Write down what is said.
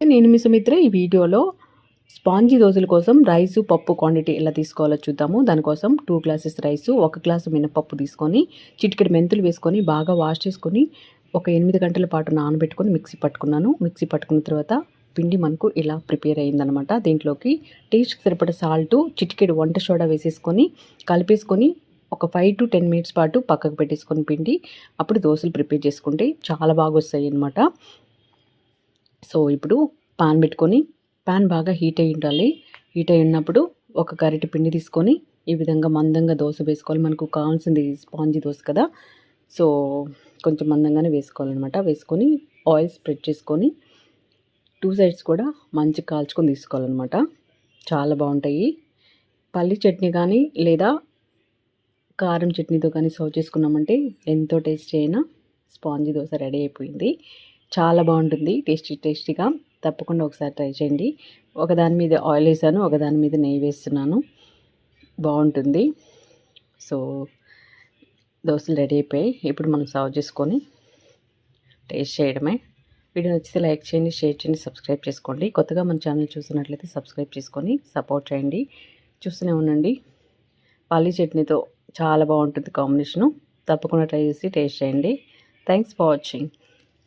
నేను మీ సుమిత్ర ఈ వీడియోలో స్పాంజీ దోశల కోసం రైసు పప్పు క్వాంటిటీ ఎలా తీసుకోవాలో చూద్దాము. దానికోసం టూ గ్లాసెస్ రైసు ఒక గ్లాసు మినపప్పు తీసుకొని చిటికెడు మెంతులు వేసుకొని బాగా వాష్ చేసుకొని ఒక ఎనిమిది గంటల పాటు నానబెట్టుకొని మిక్సీ పట్టుకున్నాను. మిక్సీ పట్టుకున్న తర్వాత పిండి మనకు ఇలా ప్రిపేర్ అయిందనమాట దీంట్లోకి టేస్ట్కి సరిపడ సాల్టు చిటికెడు వంట సోడా వేసేసుకొని కలిపేసుకొని ఒక ఫైవ్ టు టెన్ మినిట్స్ పాటు పక్కకు పెట్టేసుకొని పిండి అప్పుడు దోశలు ప్రిపేర్ చేసుకుంటే చాలా బాగా వస్తాయి అన్నమాట సో ఇప్పుడు పాన్ పెట్టుకొని పాన్ బాగా హీట్ అయి ఉండాలి. హీట్ అయి ఉన్నప్పుడు ఒక గరిటె పిండి తీసుకొని ఈ విధంగా మందంగా దోశ వేసుకోవాలి. మనకు కావాల్సింది స్పాంజీ దోశ కదా. సో కొంచెం మందంగానే వేసుకోవాలన్నమాట. వేసుకొని ఆయిల్ స్ప్రెడ్ చేసుకొని టూ సైడ్స్ కూడా మంచి కాల్చుకొని తీసుకోవాలన్నమాట. చాలా బాగుంటాయి. పల్లి చట్నీ కానీ లేదా కారం చట్నీతో కానీ సర్వ్ చేసుకున్నామంటే ఎంతో టేస్టీ అయినా స్పాంజీ దోశ రెడీ అయిపోయింది. చాలా బాగుంటుంది టేస్టీ టేస్టీగా. తప్పకుండా ఒకసారి ట్రై చేయండి. ఒకదాని మీద ఆయిల్ వేసాను ఒకదాని మీద నెయ్యి వేస్తున్నాను. బాగుంటుంది. సో దోశలు రెడీ అయిపోయాయి. ఇప్పుడు మనం సర్వ్ చేసుకొని టేస్ట్ చేయడమే. వీడియో నచ్చితే లైక్ చేయండి షేర్ చేయండి సబ్స్క్రైబ్ చేసుకోండి. కొత్తగా మన ఛానల్ చూసినట్లయితే సబ్స్క్రైబ్ చేసుకొని సపోర్ట్ చేయండి. చూస్తూనే ఉండండి. పల్లీ చట్నీతో చాలా బాగుంటుంది కాంబినేషను. తప్పకుండా ట్రై చేసి టేస్ట్ చేయండి. Thanks for watching.